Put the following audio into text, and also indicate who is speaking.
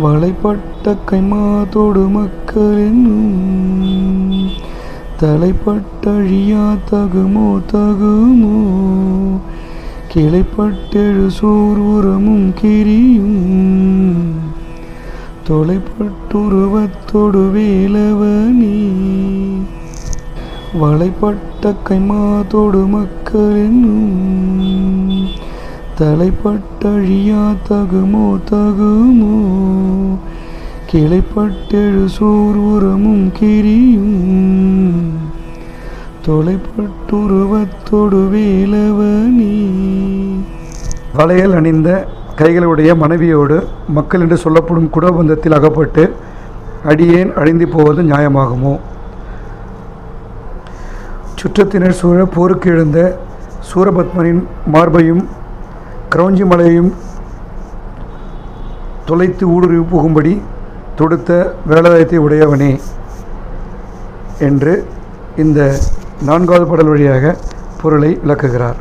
Speaker 1: வளைப்பட்ட கைமாத்தோடு மக்கள் என்னும் தலைப்பட்டழியா தகுமோ தகுமோ கிளைப்பட்டெழு சோர் உரமும் கிரியும் தொலைப்பட்டுருவத்தொடு வேலவனி. வளைப்பட்ட கைமாத்தோடு மக்கள் என்னும் தலைப்பட்டழியா தகுமோ? தகுமோ கிளைப்பட்டெழு சோர் உரமும் கிரியும். தொலைப்பட்டுருவத்தொடு வேலவனி.
Speaker 2: வளையல் அணிந்த கைகளுடைய மனைவியோடு மக்கள் என்று சொல்லப்படும் குடபந்தத்தில் அகப்பட்டு அடியேன் அழிந்து போவது நியாயமாகுமோ? சுற்றத்தினர் சூழ போருக்கு எழுந்த சூரபத்மனின் மார்பையும் கிரௌஞ்சி மலையையும் தொலைத்து ஊடுருவி புகும்படி தொடுத்த வேலாயத்தை உடையவனே என்று இந்த நான்காவது பாடல் வழியாக பொருளை விளக்குகிறார்.